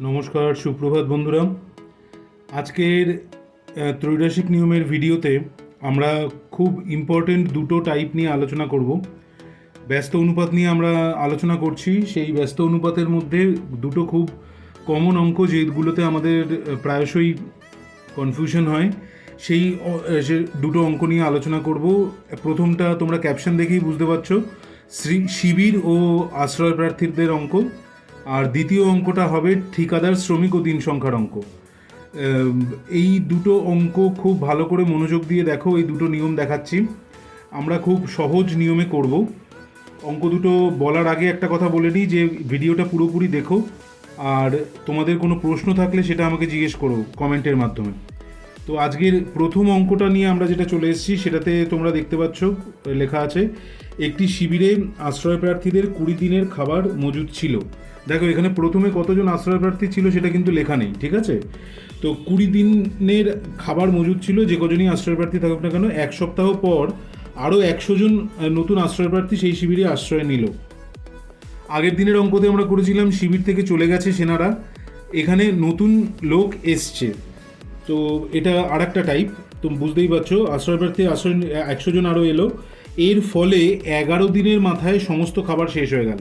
নমস্কার, সুপ্রভাত বন্ধুরা। আজকের ত্রৈরাসিক নিয়মের ভিডিওতে আমরা খুব ইম্পর্টেন্ট দুটো টাইপ নিয়ে আলোচনা করব। ব্যস্ত অনুপাত নিয়ে আমরা আলোচনা করছি। সেই ব্যস্ত অনুপাতের মধ্যে দুটো খুব কমন অঙ্ক যেগুলোতে আমাদের প্রায়শই কনফিউশন হয়। সেই দুটো অঙ্ক নিয়ে আলোচনা করব। প্রথমটা তোমরা ক্যাপশন দেখেই বুঝতে পারছ। শ্রী, শিবির ও আশ্রয় প্রার্থীদের অঙ্ক। আর দ্বিতীয় অঙ্কটা হবে ঠিকাদার শ্রমিক ও দিন সংখ্যার অঙ্ক। এই দুটো অঙ্ক খুব ভালো করে মনোযোগ দিয়ে দেখো, এই দুটো নিয়ম দেখাচ্ছি। আমরা খুব সহজ নিয়মে করব। অঙ্ক দুটো বলার আগে একটা কথা বলে নিই যে, ভিডিওটা পুরোপুরি দেখো। আর তোমাদের কোনো প্রশ্ন থাকলে সেটা আমাকে জিজ্ঞেস করো কমেন্টের মাধ্যমে। তো আজকের প্রথম অঙ্কটা নিয়ে আমরা যেটা চলে এসেছি, সেটাতে তোমরা দেখতে পাচ্ছ, লেখা আছে, একটি শিবিরে আশ্রয় প্রার্থীদের কুড়ি দিনের খাবার মজুদ ছিল। দেখো, এখানে প্রথমে কতজন আশ্রয় প্রার্থী ছিল সেটা কিন্তু লেখা নেই, ঠিক আছে? তো কুড়ি দিনের খাবার মজুদ ছিল, যে কজনই আশ্রয় প্রার্থী থাকুক না কেন, এক সপ্তাহ পর আরও একশো জন নতুন আশ্রয় প্রার্থী সেই শিবিরে আশ্রয় নিল। আগের দিনের অঙ্কতে আমরা করেছিলাম, শিবির থেকে চলে গেছে সেনারা। এখানে নতুন লোক এসছে। তো এটা আর একটা টাইপ তুমি বুঝতেই পারছ আশ্রয় প্রার্থী আশ্রয় একশো জন আরও এলো। এর ফলে এগারো দিনের মাথায় সমস্ত খাবার শেষ হয়ে গেল।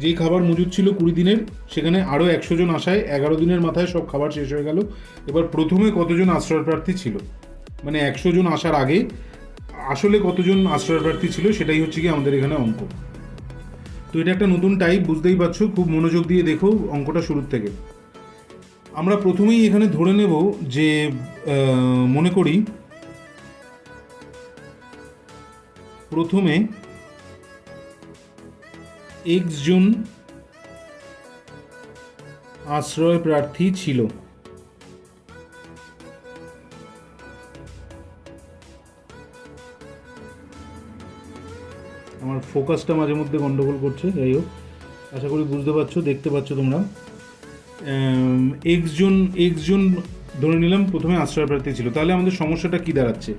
যেই খাবার মজুদ ছিল কুড়ি দিনের, সেখানে আরও একশো জন আসায় এগারো দিনের মাথায় সব খাবার শেষ হয়ে গেল। এবার প্রথমে কতজন আশ্রয় প্রার্থী ছিল? মানে একশো জন আসার আগে আসলে কতজন আশ্রয় প্রার্থী ছিল সেটাই হচ্ছে কি আমাদের এখানে অঙ্ক। তো এটা একটা নতুন টাইপ বুঝতেই পারছ, খুব মনোযোগ দিয়ে দেখো অঙ্কটা শুরুর থেকে। আমরা প্রথমেই এখানে ধরে নেব যে মনে করি প্রথমে এক্স জন আশ্রয় প্রার্থী ছিল। আমার ফোকাসটা মাঝে মধ্যে গন্ডগোল করছে, যাই হোক। আশা করি বুঝতে পারছ, দেখতে পাচ্ছ তোমরা। এক্স জন এক্স জন ধরে নিলাম, প্রথমে আশ্রয় প্রার্থী ছিল। তাহলে আমাদের সমস্যাটা কি দাঁড়াচ্ছে?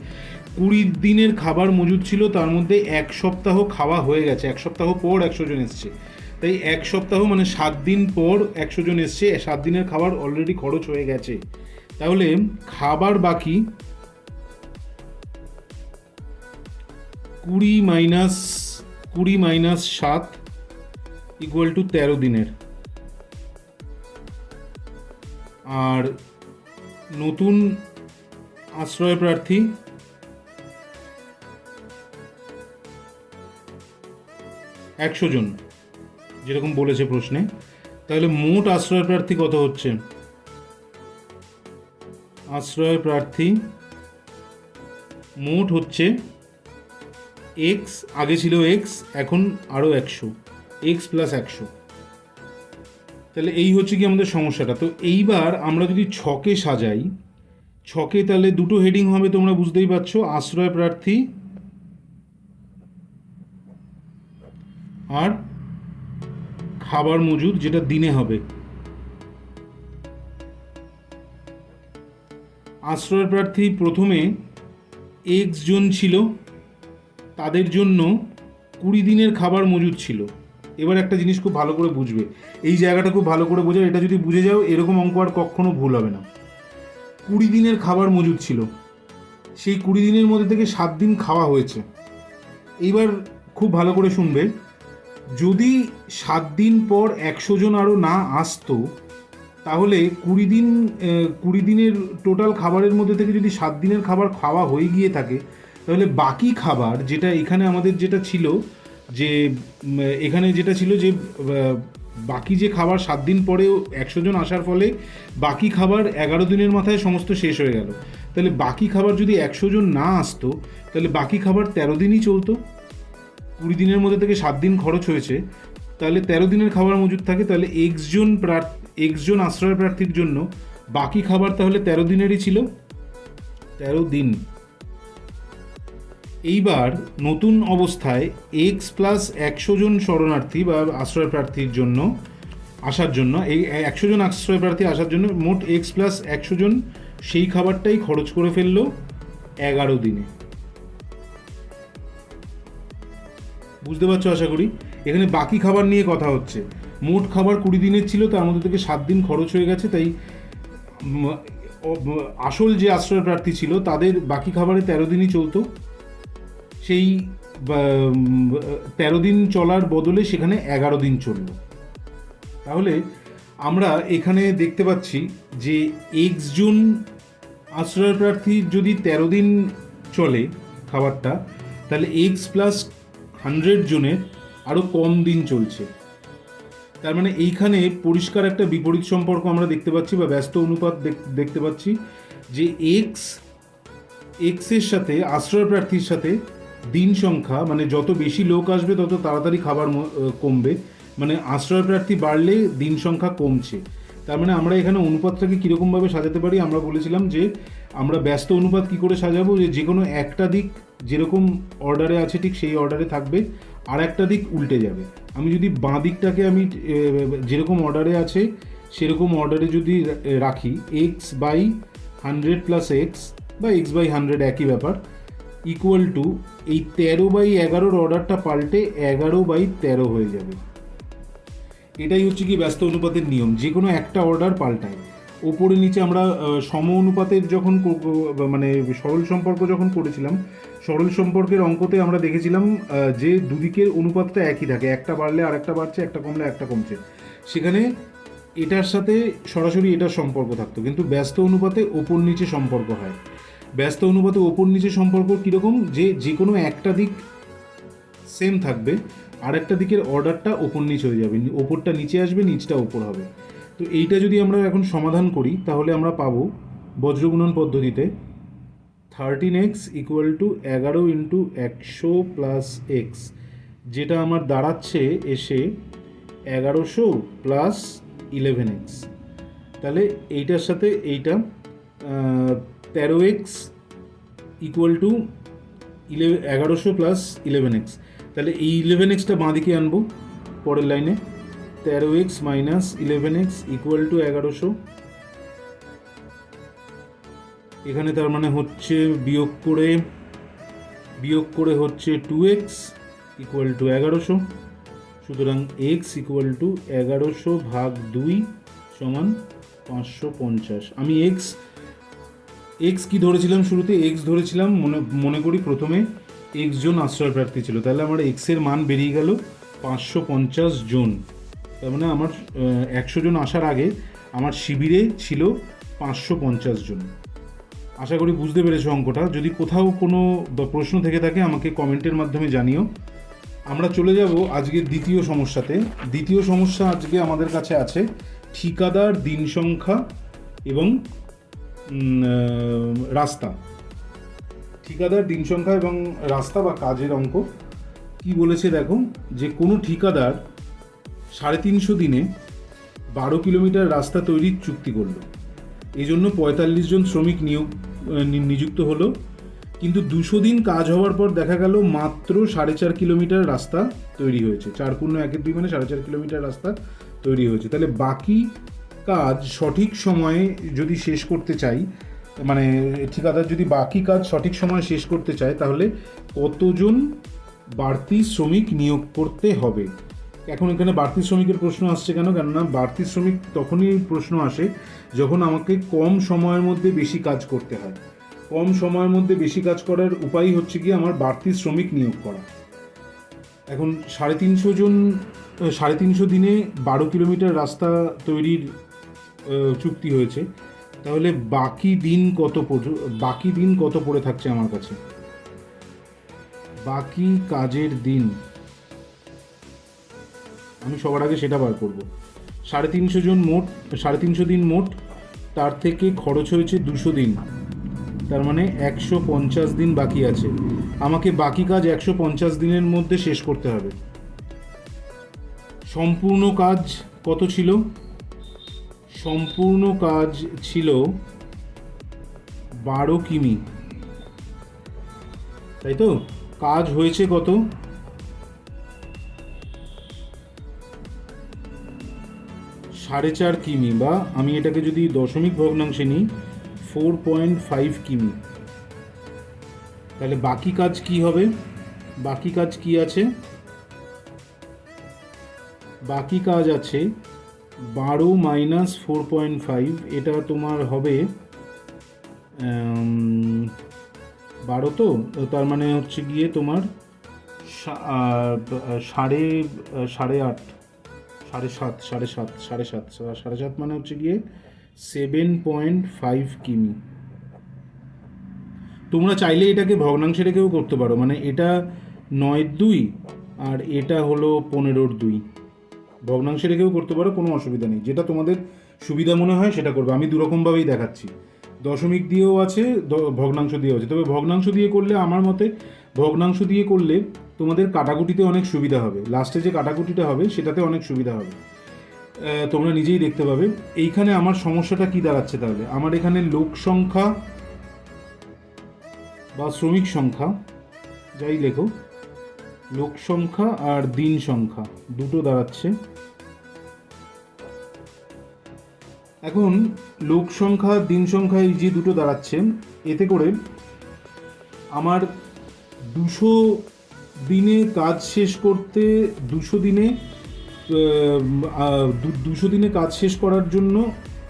কুড়ি দিনের খাবার মজুদ ছিল, তার মধ্যে এক সপ্তাহ খাওয়া হয়ে গেছে। এক সপ্তাহ পর একশো জন এসছে। তাই এক সপ্তাহ মানে সাত দিন পর একশো জন এসছে সাত দিনের খাবার অলরেডি খরচ হয়ে গেছে। তাহলে খাবার বাকি কুড়ি মাইনাস কুড়ি মাইনাস সাত ইকুয়াল টু তেরো দিনের। আর নতুন আশ্রয় প্রার্থী একশো জন, যেরকম বলেছে প্রশ্নে। তাহলে মোট আশ্রয় প্রার্থী কত হচ্ছে? আশ্রয় প্রার্থী মোট হচ্ছে এক্স আগে ছিল এক্স এখন আরও একশো এক্স প্লাস একশো। তাহলে এই হচ্ছে কি আমাদের সমস্যাটা। তো এইবার আমরা যদি ছকে সাজাই, ছকে তাহলে দুটো হেডিং হবে তোমরা বুঝতেই পারছ, আশ্রয় প্রার্থী আর খাবার মজুদ যেটা দিনে হবে। আশ্রয় প্রার্থী প্রথমে এক্স জন ছিল, তাদের জন্য কুড়ি দিনের খাবার মজুদ ছিল। এবার একটা জিনিস খুব ভালো করে বুঝবে। এই জায়গাটা খুব ভালো করে বোঝাও এটা যদি বুঝে যাও, এরকম অঙ্ক আর কখনো ভুল হবে না। কুড়ি দিনের খাবার মজুদ ছিল। সেই কুড়ি দিনের মধ্যে থেকে সাত দিন খাওয়া হয়েছে। এইবার খুব ভালো করে শুনবে যদি সাত দিন পর একশো জন আরও না আসতো, তাহলে কুড়ি দিন কুড়ি দিনের টোটাল খাবারের মধ্যে থেকে যদি সাত দিনের খাবার খাওয়া হয়ে গিয়ে থাকে, তাহলে বাকি খাবার যেটা এখানে আমাদের যেটা ছিল, যে এখানে যেটা ছিল যে বাকি যে খাবার সাত দিন পরেও একশো জন আসার ফলে বাকি খাবার এগারো দিনের মাথায় সমস্ত শেষ হয়ে গেল। তাহলে বাকি খাবার যদি একশো জন না আসতো, তাহলে বাকি খাবার তেরো দিনই চলতো? কুড়ি দিনের মধ্যে থেকে সাত দিন খরচ হয়েছে, তাহলে তেরো দিনের খাবার মজুদ থাকে, তাহলে এক্স জন প্রার্থ এক্স জন আশ্রয় প্রার্থীর জন্য বাকি খাবার তাহলে তেরো দিনেরই ছিল। তেরো দিন। এইবার নতুন অবস্থায় এক্স প্লাস একশো জন শরণার্থী বা আশ্রয় প্রার্থীর জন্য আসার জন্য, এই একশো জন আশ্রয় প্রার্থী আসার জন্য মোট এক্স প্লাস একশো জন সেই খাবারটাই খরচ করে ফেলল এগারো দিনে। বুঝতে পারছ আশা করি? এখানে বাকি খাবার নিয়ে কথা হচ্ছে। মোট খাবার কুড়ি দিনের ছিল, তার মধ্যে থেকে সাত দিন খরচ হয়ে গেছে, তাই আসল যে আশ্রয় প্রার্থী ছিল, তাদের বাকি খাবারে তেরো দিনই চলতো। সেই তেরো দিন চলার বদলে সেখানে এগারো দিন চলল। তাহলে আমরা এখানে দেখতে পাচ্ছি যে এক্স জুন আশ্রয় প্রার্থী যদি তেরো দিন চলে খাবারটা, তাহলে এক্স প্লাস হান্ড্রেড জনের আরও কম দিন চলছে। তার মানে এইখানে পরিষ্কার একটা বিপরীত সম্পর্ক আমরা দেখতে পাচ্ছি বা ব্যস্ত অনুপাত দেখ- দেখতে পাচ্ছি যে এক্স এক্সের সাথে, আশ্রয় প্রার্থীর সাথে দিন সংখ্যা মানে যত বেশি লোক আসবে, তত তাড়াতাড়ি খাবার কমবে। মানে আশ্রয় প্রার্থী বাড়লে দিন সংখ্যা কমছে। তার মানে আমরা এখানে অনুপাতটাকে কীরকমভাবে সাজাতে পারি? আমরা বলেছিলাম যে আমরা ব্যস্ত অনুপাত কি করে সাজাবো? যে যে কোনো একটা দিক যেরকম অর্ডারে আছে ঠিক সেই অর্ডারে থাকবে। আর একটা দিক উল্টে যাবে। আমি যদি বাঁ দিকটাকে আমি যেরকম অর্ডারে আছে, সেরকম অর্ডারে যদি রাখি x by hundred plus x বা এক্স বাই হান্ড্রেড একই ব্যাপার ইকুয়াল টু এই তেরো বাই এগারোর অর্ডারটা পাল্টে এগারো বাই তেরো হয়ে যাবে। এটাই হচ্ছে কি ব্যস্ত অনুপাতের নিয়ম। যে কোনো একটা অর্ডার পাল্টায় ওপরে নিচে আমরা সম অনুপাতের যখন মানে সরল সম্পর্ক যখন করেছিলাম, সরল সম্পর্কের অঙ্কতে আমরা দেখেছিলাম যে দুদিকের অনুপাতটা একই থাকে। একটা বাড়লে আর একটা বাড়ছে, একটা কমলে একটা কমছে। সেখানে এটার সাথে সরাসরি এটার সম্পর্ক থাকতো, কিন্তু ব্যস্ত অনুপাতে ওপর নিচে সম্পর্ক হয়। ব্যস্ত অনুপাতে ওপর নিচে সম্পর্ক কীরকম? যে যে কোনো একটা দিক সেম থাকবে আর একটা দিকের অর্ডারটা ওপর নিচ হয়ে যাবে। ওপরটা নিচে আসবে, নিচটা ওপর হবে। তো এইটা যদি আমরা এখন সমাধান করি, তাহলে আমরা পাবো বজ্রগুণন পদ্ধতিতে থার্টিন এক্স ইকুয়াল টু এগারো ইন্টু একশো প্লাস এক্স যেটা আমার দাঁড়াচ্ছে এসে এগারোশো প্লাস ইলেভেন এক্স তাহলে এইটার সাথে এইটা তেরো এক্স ইকুয়াল টু ইলেভেন এগারোশো প্লাস ইলেভেন এক্স তাহলে এই ইলেভেন এক্সটা বাঁ দিকে আনব পরের লাইনে। তেরো x minus eleven x equal to এগারোশো। এখানে তার মানে হচ্ছে বিয়োগ করে বিয়োগ করে হচ্ছে টু এক্স ইকুয়াল টু এগারোশো। সুতরাং এক্স ইকুয়াল টু এগারোশো ভাগ দুই সমান পাঁচশো পঞ্চাশ। আমি এক্স এক্স কি ধরেছিলাম শুরুতে? এক্স ধরেছিলাম, মনে মনে করি প্রথমে এক্স জন আশ্রয় ছিল। তাহলে আমার এক্সের মান বেরিয়ে গেল পাঁচশো পঞ্চাশ জন। তার মানে আমার একশো জন আসার আগে আমার শিবিরে ছিল পাঁচশো পঞ্চাশ জন। আশা করি বুঝতে পেরেছ অঙ্কটা। যদি কোথাও কোনো প্রশ্ন থেকে থাকে, আমাকে কমেন্টের মাধ্যমে জানিও। আমরা চলে যাব আজকের দ্বিতীয় সমস্যাতে। দ্বিতীয় সমস্যা আজকে আমাদের কাছে আছে ঠিকাদার দিন সংখ্যা এবং রাস্তা। ঠিকাদার দিন সংখ্যা এবং রাস্তা বা কাজের অঙ্ক। কি বলেছে দেখো? যে কোনো ঠিকাদার সাড়ে তিনশো দিনে বারো কিলোমিটার রাস্তা তৈরির চুক্তি করল। এই জন্য পঁয়তাল্লিশ জন শ্রমিক নিয়োগ নিযুক্ত হলো। কিন্তু দুশো দিন কাজ হওয়ার পর দেখা গেল মাত্র সাড়ে চার কিলোমিটার রাস্তা তৈরি হয়েছে। চার পূর্ণ একের দুই মানে সাড়ে চার কিলোমিটার রাস্তা তৈরি হয়েছে। তাহলে বাকি কাজ সঠিক সময়ে যদি শেষ করতে চাই মানে ঠিকাদার যদি বাকি কাজ সঠিক সময়ে শেষ করতে চায়, তাহলে কতজন বাড়তি শ্রমিক নিয়োগ করতে হবে? এখন এখানে বাড়তি শ্রমিকের প্রশ্ন আসছে কেন? কেননা বাড়তি শ্রমিক তখনই প্রশ্ন আসে যখন আমাকে কম সময়ের মধ্যে বেশি কাজ করতে হয়। কম সময়ের মধ্যে বেশি কাজ করার উপায় হচ্ছে কি আমার বাড়তি শ্রমিক নিয়োগ করা। এখন সাড়ে তিনশো জন সাড়ে তিনশো দিনে বারো কিলোমিটার রাস্তা তৈরির চুক্তি হয়েছে। তাহলে বাকি দিন কত বাকি দিন কত পড়ে থাকছে আমার কাছে? বাকি কাজের দিন আমি সবার আগে সেটা বার করব। সাড়ে তিনশো জন মোট, সাড়ে তিনশো দিন মোট, তার থেকে খরচ হয়েছে দুশো দিন। তার মানে একশো পঞ্চাশ দিন বাকি আছে। আমাকে বাকি কাজ একশো পঞ্চাশ দিনের মধ্যে শেষ করতে হবে। সম্পূর্ণ কাজ কত ছিল? সম্পূর্ণ কাজ ছিল বারো কিমি। তাই তো? কাজ হয়েছে কত? সাড়ে চার কিমি বা আমি এটাকে যদি দশমিক ভগ্নাংশে নিই ফোর পয়েন্ট ফাইভ কিমি। তাহলে বাকি কাজ কি হবে? বাকি কাজ কি আছে? বাকি কাজ আছে বারো মাইনাস ফোর পয়েন্ট ফাইভ এটা তোমার হবে বারো তো? তার মানে হচ্ছে গিয়ে তোমার সাড়ে সাড়ে আট। সাড়ে সাত সাড়ে সাত সাড়ে সাত। সাড়ে সাত মানে হচ্ছে গিয়ে সেভেন পয়েন্ট ফাইভ কিমি। তোমরা চাইলে এটাকে ভগ্নাংশে রেখেও করতে পারো মানে এটা নয় দুই আর এটা হলো পনেরোর দুই। ভগ্নাংশে রেখেও করতে পারো, কোনো অসুবিধা নেই। যেটা তোমাদের সুবিধা মনে হয় সেটা করবে। আমি দুরকমভাবেই দেখাচ্ছি। দশমিক দিয়েও আছে ভগ্নাংশ দিয়েও আছে। তবে ভগ্নাংশ দিয়ে করলে আমার মতে, ভগ্নাংশ দিয়ে করলে তোমাদের কাটাকুটিতে অনেক সুবিধা হবে। লাস্টে যে কাটাকুটিটা হবে, সেটাতে অনেক সুবিধা হবে। তোমরা নিজেই দেখতে পাবে। এইখানে আমার সমস্যাটা কি দাঁড়াচ্ছে তাহলে? আমার এখানে লোক সংখ্যা বা শ্রমিক সংখ্যা, যাই লেখো, লোক সংখ্যা আর দিন সংখ্যা, দুটো দাঁড়াচ্ছে। এখন লোক সংখ্যা, দিন সংখ্যা, এই যে দুটো দাঁড়াচ্ছে, এতে করে আমার দুশো দিনে কাজ শেষ করতে দুশো দিনে দুশো দিনে কাজ শেষ করার জন্য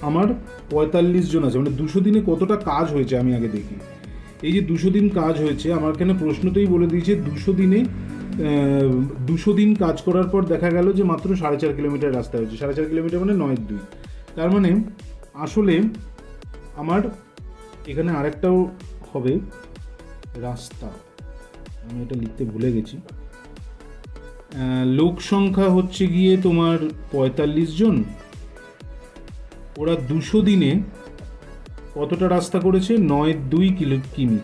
আমার পঁয়তাল্লিশ জন আছে। মানে দুশো দিনে কতটা কাজ হয়েছে আমি আগে দেখি। এই যে দুশো দিন কাজ হয়েছে, আমার কেন প্রশ্নতেই বলে দিয়েছে দুশো দিনে দুশো দিন কাজ করার পর দেখা গেল যে মাত্র সাড়ে চার কিলোমিটার রাস্তা হয়েছে। সাড়ে চার কিলোমিটার মানে নয় দুই। তার মানে আসলে আমার এখানে আরেকটাও হবে রাস্তা। আমি এটা লিখতে ভুলে গেছি। লোক সংখ্যা হচ্ছে গিয়ে তোমার পঁয়তাল্লিশ জন। ওরা দুশো দিনে কতটা রাস্তা করেছে? নয় দুই কিলো কিমি।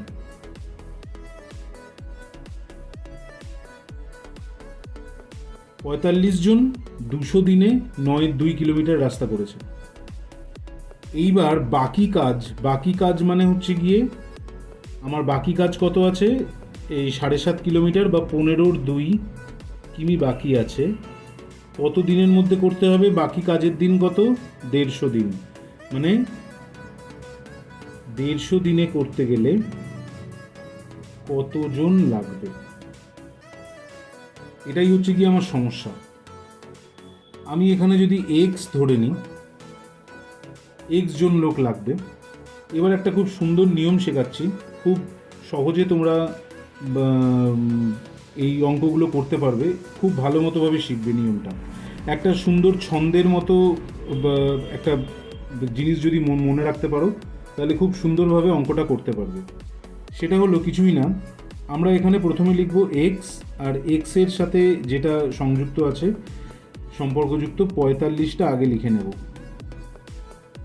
পঁয়তাল্লিশ জন দুশো দিনে নয় দুই কিলোমিটার রাস্তা করেছে। এইবার বাকি কাজ বাকি কাজ মানে হচ্ছে গিয়ে আমার বাকি কাজ কত আছে? এই সাড়ে সাত কিলোমিটার বা পনেরোর দুই কিমি বাকি আছে। কত দিনের মধ্যে করতে হবে? বাকি কাজের দিন কত? দেড়শো দিন। মানে দেড়শো দিনে করতে গেলে কতজন লাগবে? এটাই হচ্ছে কি আমার সমস্যা। আমি এখানে যদি এক্স ধরে নিই এক্স জন লোক লাগবে। এবার একটা খুব সুন্দর নিয়ম শেখাচ্ছি। খুব সহজে তোমরা এই অঙ্কগুলো করতে পারবে, খুব ভালো মতোভাবে শিখবে নিয়মটা। একটা সুন্দর ছন্দের মতো একটা জিনিস যদি মন- রাখতে পারো, তাহলে খুব সুন্দরভাবে অঙ্কটা করতে পারবে। সেটা হলো কিছুই না, আমরা এখানে প্রথমে লিখব এক্স আর এক্সের সাথে যেটা সংযুক্ত আছে, সম্পর্কযুক্ত পঁয়তাল্লিশটা আগে লিখে নেব।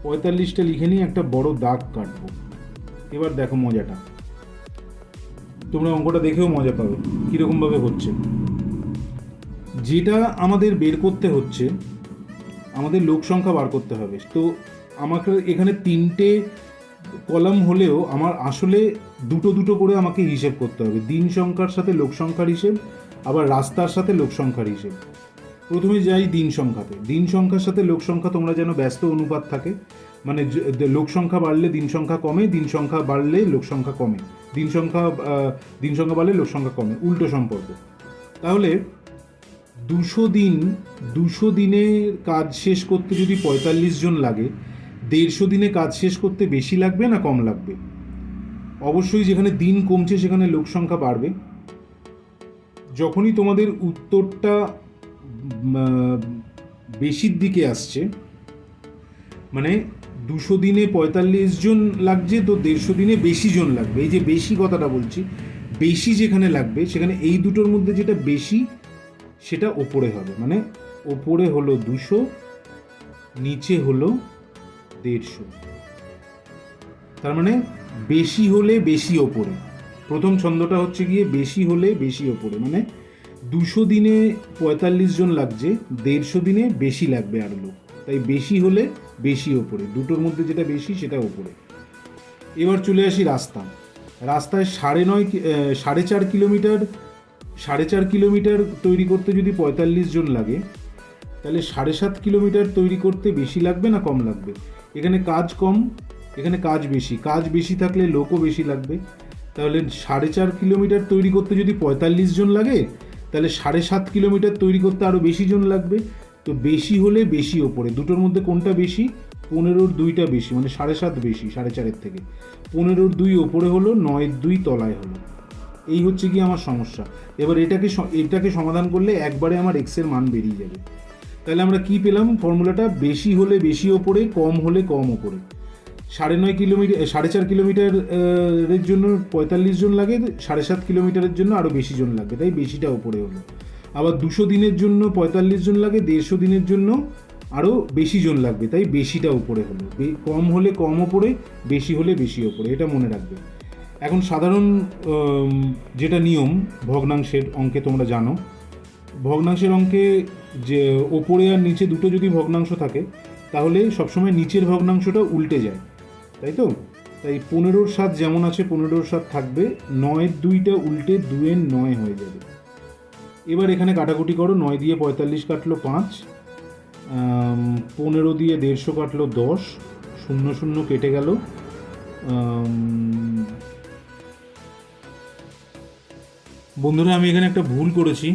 পঁয়তাল্লিশটা লিখে নিয়ে একটা বড় দাগ কাটবো। এবার দেখো মজাটা। তোমরা অঙ্কটা দেখেও মজা পাবে, কীরকমভাবে হচ্ছে। যেটা আমাদের বের করতে হচ্ছে, আমাদের লোক সংখ্যা বার করতে হবে। তো আমাকে এখানে তিনটে কলাম হলেও আমার আসলে দুটো দুটো করে আমাকে হিসেব করতে হবে। দিন সংখ্যার সাথে লোক সংখ্যার হিসেব, আবার রাস্তার সাথে লোক সংখ্যার হিসেব। প্রথমে যাই দিন সংখ্যাতে। দিন সংখ্যার সাথে লোক সংখ্যা তোমরা যেন ব্যস্ত অনুপাত থাকে। মানে লোক সংখ্যা বাড়লে দিন সংখ্যা কমে, দিন সংখ্যা বাড়লে লোক সংখ্যা কমে। দিন সংখ্যা দিন সংখ্যা বাড়লে লোক সংখ্যা কমে, উল্টো সম্পর্ক। তাহলে দুশো দিন, দুশো দিনের কাজ শেষ করতে যদি পঁয়তাল্লিশ জন লাগে, দেড়শো দিনে কাজ শেষ করতে বেশি লাগবে না কম লাগবে? অবশ্যই যেখানে দিন কমছে সেখানে লোক সংখ্যা বাড়বে। যখনই তোমাদের উত্তরটা বেশির দিকে আসছে মানে দুশো দিনে পঁয়তাল্লিশ জন লাগছে, তো দেড়শো দিনে বেশি জন লাগবে। এই যে বেশি কথাটা বলছি, বেশি যেখানে লাগবে, সেখানে এই দুটোর মধ্যে যেটা বেশি, সেটা ওপরে হবে। মানে ওপরে হলো দুশো, নিচে হলো দেড়শো। তার মানে বেশি হলে বেশি ওপরে। প্রথম ছন্দটা হচ্ছে গিয়ে বেশি হলে বেশি ওপরে। মানে দুশো দিনে পঁয়তাল্লিশ জন লাগছে, দেড়শো দিনে বেশি লাগবে আর লোক। তাই বেশি হলে বেশি ওপরে। দুটোর মধ্যে যেটা বেশি, সেটা ওপরে। এবার চলে আসি রাস্তা। রাস্তায় সাড়ে নয় সাড়ে চার কিলোমিটার, সাড়ে চার কিলোমিটার তৈরি করতে যদি পঁয়তাল্লিশ জন লাগে, তাহলে সাড়ে সাত কিলোমিটার তৈরি করতে বেশি লাগবে না কম লাগবে? এখানে কাজ কম, এখানে কাজ বেশি। কাজ বেশি থাকলে লোকও বেশি লাগবে। তাহলে সাড়ে চার কিলোমিটার তৈরি করতে যদি পঁয়তাল্লিশ জন লাগে, তাহলে সাড়ে সাত কিলোমিটার তৈরি করতে আরও বেশি জন লাগবে। তো বেশি হলে বেশি ওপরে। দুটোর মধ্যে কোনটা বেশি? পনেরোর দুইটা বেশি মানে সাড়ে সাত বেশি সাড়ে চারের থেকে। পনেরোর দুই ওপরে হলো নয়ের দুই তলায় হলো। এই হচ্ছে কি আমার সমস্যা। এবার এটাকে এটাকে সমাধান করলে একবারে আমার এক্সের মান বেরিয়ে যাবে। তাহলে আমরা কি পেলাম? ফর্মুলাটা বেশি হলে বেশি ওপরে কম হলে কম ওপরে। সাড়ে নয় কিলোমিটার সাড়ে চার কিলোমিটার আহ, এর জন্য পঁয়তাল্লিশ জন লাগে সাড়ে সাত কিলোমিটারের জন্য আরও বেশি জন লাগবে তাই বেশিটা ওপরে হলো। আবার দুশো দিনের জন্য পঁয়তাল্লিশ জন লাগে, দেড়শো দিনের জন্য আরও বেশি জন লাগবে। তাই বেশিটা উপরে হলো। কম হলে কম ওপরে, বেশি হলে বেশি ওপরে। এটা মনে রাখবে। এখন সাধারণ যেটা নিয়ম, ভগ্নাংশের অঙ্কে তোমরা জানো। ভগ্নাংশের অঙ্কে যে, ওপরে আর নিচে দুটো যদি ভগ্নাংশ থাকে, তাহলে সবসময় নিচের ভগ্নাংশটা উল্টে যায়। তাই তো? তাই পনেরোর সাত যেমন আছে, পনেরোর সাত থাকবে। নয়ের দুইটা উল্টে দুয়ের নয় হয়ে যাবে। এবার এখানে কাটাকুটি করো, নয় দিয়ে পঁয়তাল্লিশ কাটলো পাঁচ পনেরো দিয়ে দেড়শো কাটলো দশ, শূন্য শূন্য কেটে গেল। বন্ধুরা, আমি এখানে একটা ভুল করেছি,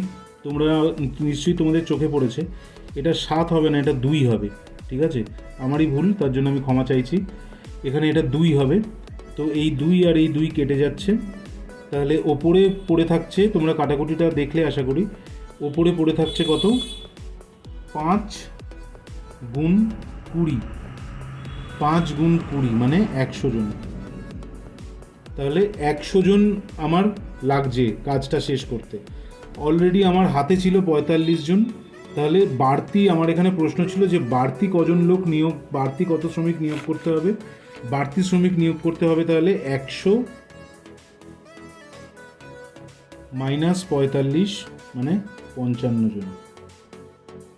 তোমরা নিশ্চয়ই তোমাদের চোখে পড়েছে। এটা সাত হবে না, এটা দুই হবে, ঠিক আছে? আমারই ভুল, তার জন্য আমি ক্ষমা চাইছি। এখানে এটা দুই হবে, তো এই দুই আর এই দুই কেটে যাচ্ছে। তাহলে ওপরে পড়ে থাকছে, তোমরা কাটাকুটিটা দেখলে আশা করি। ওপরে পড়ে থাকছে কত? পাঁচ গুণ কুড়ি। পাঁচ গুণ কুড়ি মানে একশো জন। তাহলে একশো জন আমার লাগছে কাজটা শেষ করতে। অলরেডি আমার হাতে ছিল পঁয়তাল্লিশ জন। তাহলে বাড়তি, আমার এখানে প্রশ্ন ছিল যে বাড়তি কজন লোক নিয়োগ, বাড়তি কত শ্রমিক নিয়োগ করতে হবে? বাড়তি শ্রমিক নিয়োগ করতে হবে তাহলে একশো মাইনাস পঁয়তাল্লিশ মানে পঞ্চান্ন জন।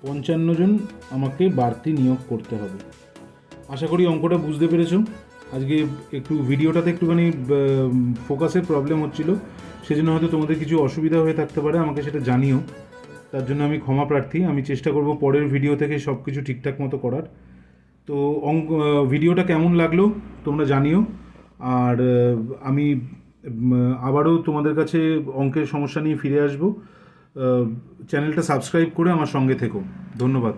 পঞ্চান্ন জন আমাকে বাড়তি নিয়োগ করতে হবে। আশা করি অঙ্কটা বুঝতে পেরেছ। আজকে একটু ভিডিওটাতে একটুখানি ফোকাসের প্রবলেম হচ্ছিল, সেজন্য হয়তো তোমাদের কিছু অসুবিধা হয়ে থাকতে পারে, আমাকে সেটা জানিও। তার জন্য আমি ক্ষমা প্রার্থী। আমি চেষ্টা করব পরের ভিডিও থেকে সব কিছু ঠিকঠাক মতো করার। তো অঙ্ক ভিডিওটা কেমন লাগল তোমরা জানিও। আর আমি আবারও তোমাদের কাছে অঙ্কের সমস্যা নিয়ে ফিরে আসব। চ্যানেলটা সাবস্ক্রাইব করে আমার সঙ্গে থেকো। ধন্যবাদ।